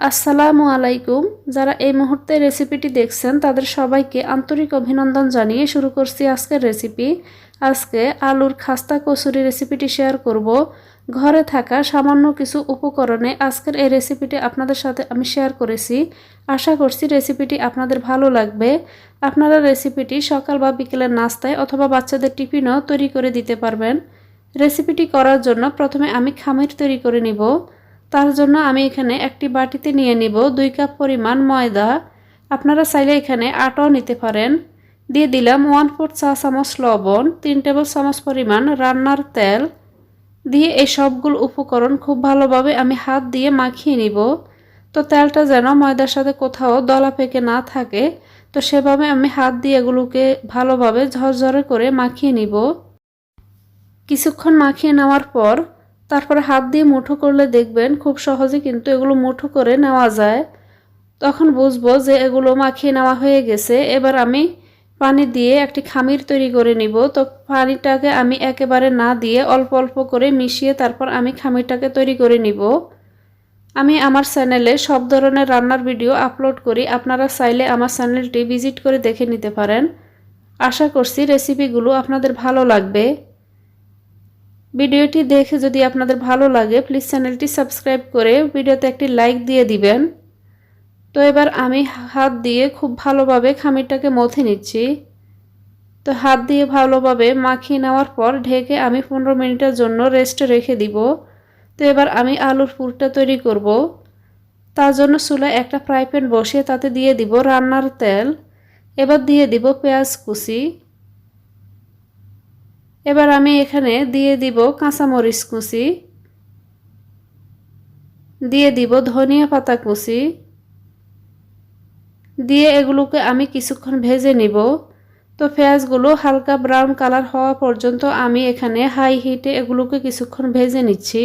আসসালামু আলাইকুম। যারা এই মুহূর্তে রেসিপিটি দেখছেন, তাদের সবাইকে আন্তরিক অভিনন্দন জানিয়ে শুরু করছি আজকের রেসিপি। আজকে আলুর খাস্তা কচুরি রেসিপিটি শেয়ার করব। ঘরে থাকা সামান্য কিছু উপকরণে আজকের এই রেসিপিটি আপনাদের সাথে আমি শেয়ার করেছি। আশা করছি রেসিপিটি আপনাদের ভালো লাগবে। আপনারা রেসিপিটি সকাল বা বিকেলের নাস্তায় অথবা বাচ্চাদের টিফিনও তৈরি করে দিতে পারবেন। রেসিপিটি করার জন্য প্রথমে আমি খামির তৈরি করে নিব। তার জন্য আমি এখানে একটি বাটিতে নিয়ে নিব দুই কাপ পরিমাণ ময়দা। আপনারা চাইলে এখানে আটাও নিতে পারেন। দিয়ে দিলাম ওয়ান ফোর চা চামচ লবণ, তিন টেবিল চামচ পরিমাণ রান্নার তেল। দিয়ে এই সবগুলো উপকরণ খুব ভালোভাবে আমি হাত দিয়ে মাখিয়ে নিব। তো তেলটা যেন ময়দার সাথে কোথাও দলা পেকে না থাকে, তো সেভাবে আমি হাত দিয়ে এগুলোকে ভালোভাবে ঝরঝরে করে মাখিয়ে নিব। কিছুক্ষণ মাখিয়ে নেওয়ার পর তারপরে হাত দিয়ে মুঠো করলে দেখবেন খুব সহজে কিন্তু এগুলো মুঠো করে নেওয়া যায়। তখন বুঝব যে এগুলো মাখিয়ে নেওয়া হয়ে গেছে। এবার আমি পানি দিয়ে একটি খামির তৈরি করে নিব। তো পানিটাকে আমি একেবারে না দিয়ে অল্প অল্প করে মিশিয়ে তারপর আমি খামিরটাকে তৈরি করে নিব। আমি আমার চ্যানেলে সব ধরনের রান্নার ভিডিও আপলোড করি। আপনারা চাইলে আমার চ্যানেলটি ভিজিট করে দেখে নিতে পারেন। আশা করছি রেসিপিগুলো আপনাদের ভালো লাগবে। ভিডিওটি দেখে যদি আপনাদের ভালো লাগে প্লিজ চ্যানেলটি সাবস্ক্রাইব করে ভিডিওতে একটি লাইক দিয়ে দিবেন। তো এবার আমি হাত দিয়ে খুব ভালোভাবে খামিরটাকে মথে নিচ্ছি। তো হাত দিয়ে ভালোভাবে মাখিয়ে নেওয়ার পর ঢেকে আমি পনেরো মিনিটের জন্য রেস্টে রেখে দিব। তো এবার আমি আলুর পুরটা তৈরি করব। তার জন্য চুলায় একটা ফ্রাই প্যান বসিয়ে তাতে দিয়ে দিব রান্নার তেল। এবার দিয়ে দিব পেঁয়াজ কুচি। এবার আমি এখানে দিয়ে দিব কাঁচামরিচ কুচি, দিয়ে দিব ধনিয়া পাতা কুচি, দিয়ে এগুলোকে আমি কিছুক্ষণ ভেজে নিব। তো পেঁয়াজগুলো হালকা ব্রাউন কালার হওয়া পর্যন্ত আমি এখানে হাই হিটে এগুলোকে কিছুক্ষণ ভেজে নিচ্ছি।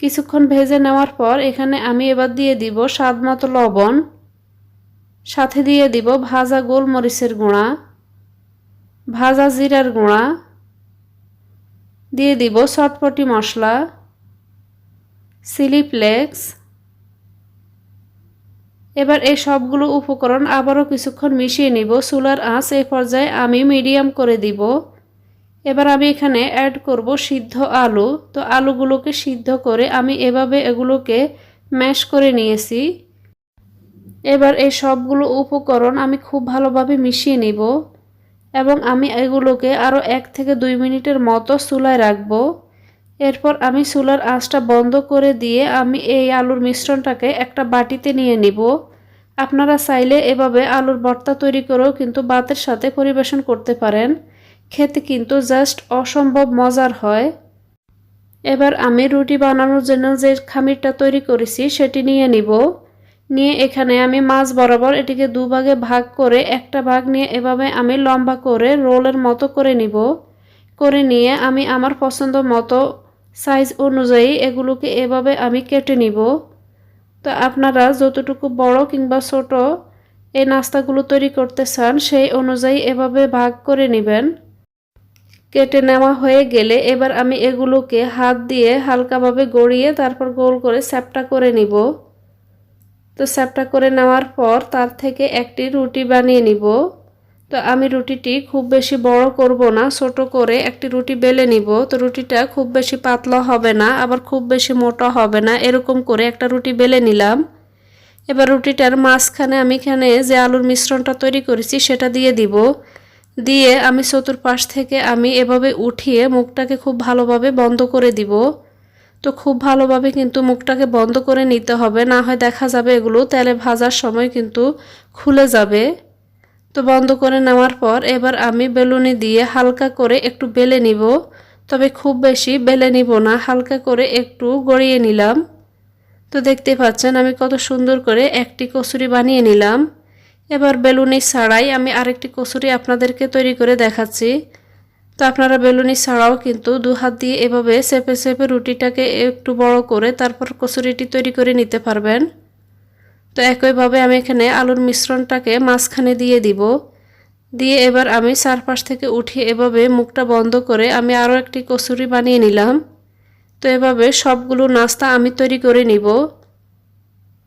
কিছুক্ষণ ভেজে নেওয়ার পর এখানে আমি এবার দিয়ে দিব স্বাদ মতো লবণ, সাথে দিয়ে দিব ভাজা গোলমরিচের গুঁড়া। ভাজা জিরার গুঁড়া, দিয়ে দিব চটপটি মশলা, চিলি ফ্লেক্স। এবার এই সবগুলো উপকরণ আবারও কিছুক্ষণ মিশিয়ে নিব। চুলার আঁচ এই পর্যায়ে আমি মিডিয়াম করে দিব। এবার আমি এখানে অ্যাড করব সিদ্ধ আলু। তো আলুগুলোকে সিদ্ধ করে আমি এভাবে এগুলোকে ম্যাশ করে নিয়েছি। এবার এই সবগুলো উপকরণ আমি খুব ভালোভাবে মিশিয়ে নিব। এবং আমি এগুলোকে আরও এক থেকে দুই মিনিটের মতো চুলায় রাখব। এরপর আমি চুলার আঁচটা বন্ধ করে দিয়ে আমি এই আলুর মিশ্রণটাকে একটা বাটিতে নিয়ে নিব। আপনারা চাইলে এভাবে আলুর ভর্তা তৈরি করেও কিন্তু ভাতের সাথে পরিবেশন করতে পারেন। খেতে কিন্তু জাস্ট অসম্ভব মজার হয়। এবার আমি রুটি বানানোর জন্য যে খামিরটা তৈরি করেছি সেটি নিয়ে নিব। নিয়ে এখানে আমি মাছ বরাবর এটিকে দুভাগে ভাগ করে একটা ভাগ নিয়ে এভাবে আমি লম্বা করে রোলের মতো করে নিব। করে নিয়ে আমি আমার পছন্দ মতো সাইজ অনুযায়ী এগুলোকে এভাবে আমি কেটে নিব। তো আপনারা যতটুকু বড় কিংবা ছোট এই নাস্তাগুলো তৈরি করতে চান, সেই অনুযায়ী এভাবে ভাগ করে নেবেন। কেটে নেওয়া হয়ে গেলে এবার আমি এগুলোকে হাত দিয়ে হালকাভাবে গড়িয়ে তারপর গোল করে স্যাপটা করে নিব। তো স্যাপটা করে নেওয়ার পর তার থেকে একটি রুটি বানিয়ে নিব। তো আমি রুটিটি খুব বেশি বড় করব না, ছোট করে একটি রুটি বেলে নিব। তো রুটিটা খুব বেশি পাতলা হবে না, আবার খুব বেশি মোটা হবে না, এরকম করে একটা রুটি বেলে নিলাম। এবার রুটিটার মাঝখানে আমি এখানে যে আলুর মিশ্রণটা তৈরি করেছি সেটা দিয়ে দিব। দিয়ে আমি চতুর্পাশ থেকে আমি এভাবে উঠিয়ে মুখটাকে খুব ভালোভাবে বন্ধ করে দিব। তো খুব ভালোভাবে কিন্তু মুখটাকে বন্ধ করে নিতে হবে। না হয় দেখা যাবে এগুলো তেলে ভাজার সময় কিন্তু খুলে যাবে। তো বন্ধ করে নেওয়ার পর এবার আমি বেলুনি দিয়ে হালকা করে একটু বেলে নিব। তবে খুব বেশি বেলে নিব না, হালকা করে একটু গড়িয়ে নিলাম। তো দেখতে পাচ্ছেন আমি কত সুন্দর করে একটি কচুরি বানিয়ে নিলাম। এবার বেলুনি ছাড়াই আমি আরেকটি কচুরি আপনাদেরকে তৈরি করে দেখাচ্ছি। তো আপনারা বেলুনি ছাড়াও কিন্তু দু হাত দিয়ে এভাবে সেপে সেপে রুটিটাকে একটু বড় করে তারপর কচুরিটি তৈরি করে নিতে পারবেন। তো একইভাবে আমি এখানে আলুর মিশ্রণটাকে মাঝখানে দিয়ে দিব। দিয়ে এবার আমি চারপাশ থেকে উঠিয়ে এভাবে মুখটা বন্ধ করে আমি আরও একটি কচুরি বানিয়ে নিলাম। তো এভাবে সবগুলো নাস্তা আমি তৈরি করে নিব।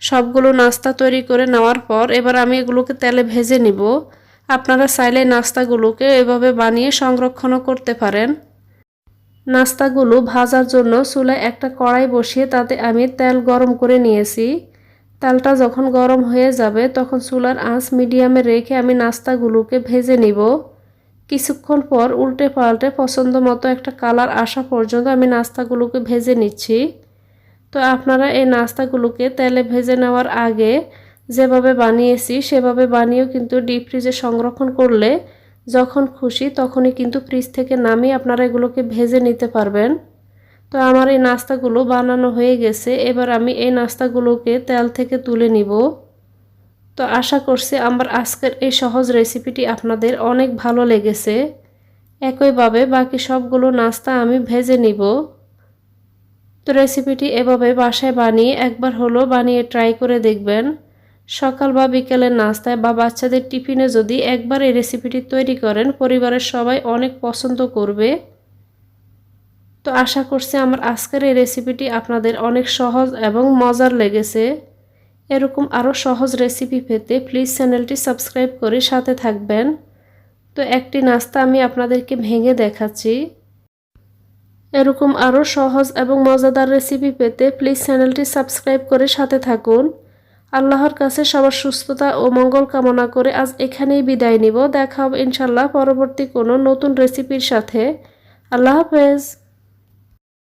সবগুলো নাস্তা তৈরি করে নেওয়ার পর এবার আমি এগুলোকে তেলে ভেজে নিব। আপনারা চাইলে নাস্তাগুলোকে এভাবে বানিয়ে সংরক্ষণও করতে পারেন। নাস্তাগুলো ভাজার জন্য চুলায় একটা কড়াই বসিয়ে তাতে আমি তেল গরম করে নিয়েছি। তেলটা যখন গরম হয়ে যাবে, তখন চুলার আঁচ মিডিয়ামে রেখে আমি নাস্তাগুলোকে ভেজে নিব। কিছুক্ষণ পর উল্টে পাল্টে পছন্দ মতো একটা কালার আসা পর্যন্ত আমি নাস্তাগুলোকে ভেজে নিচ্ছি। তো আপনারা এই নাস্তাগুলোকে তেলে ভেজে নেওয়ার আগে যেভাবে বানিয়েছি, সেভাবে বানিয়েও কিন্তু ডিপ ফ্রিজে সংরক্ষণ করলে যখন খুশি তখনই কিন্তু ফ্রিজ থেকে নামিয়ে আপনারা এগুলোকে ভেজে নিতে পারবেন। তো আমার এই নাস্তাগুলো বানানো হয়ে গেছে। এবার আমি এই নাস্তাগুলোকে তেল থেকে তুলে নিব। তো আশা করছি আমার আজকের এই সহজ রেসিপিটি আপনাদের অনেক ভালো লেগেছে। একইভাবে বাকি সবগুলো নাস্তা আমি ভেজে নিব। তো রেসিপিটি এভাবে বাসায় বানিয়ে একবার হলো বানিয়ে ট্রাই করে দেখবেন। সকাল বা বিকেলের নাস্তায় বা বাচ্চাদের টিফিনে যদি একবার এই রেসিপিটি তৈরি করেন, পরিবারের সবাই অনেক পছন্দ করবে। তো আশা করছি আমার আজকের এই রেসিপিটি আপনাদের অনেক সহজ এবং মজার লেগেছে। এরকম আরও সহজ রেসিপি পেতে প্লিজ চ্যানেলটি সাবস্ক্রাইব করে সাথে থাকবেন। তো একটি নাস্তা আমি আপনাদেরকে ভেঙে দেখাচ্ছি। এরকম আরও সহজ এবং মজাদার রেসিপি পেতে প্লিজ চ্যানেলটি সাবস্ক্রাইব করে সাথে থাকুন। আল্লাহর কাছে সবার সুস্থতা ও মঙ্গল কামনা করে আজ এখানেই বিদায় নিব। দেখা হবে ইনশাল্লাহ পরবর্তী কোনো নতুন রেসিপির সাথে। আল্লাহ হাফেজ।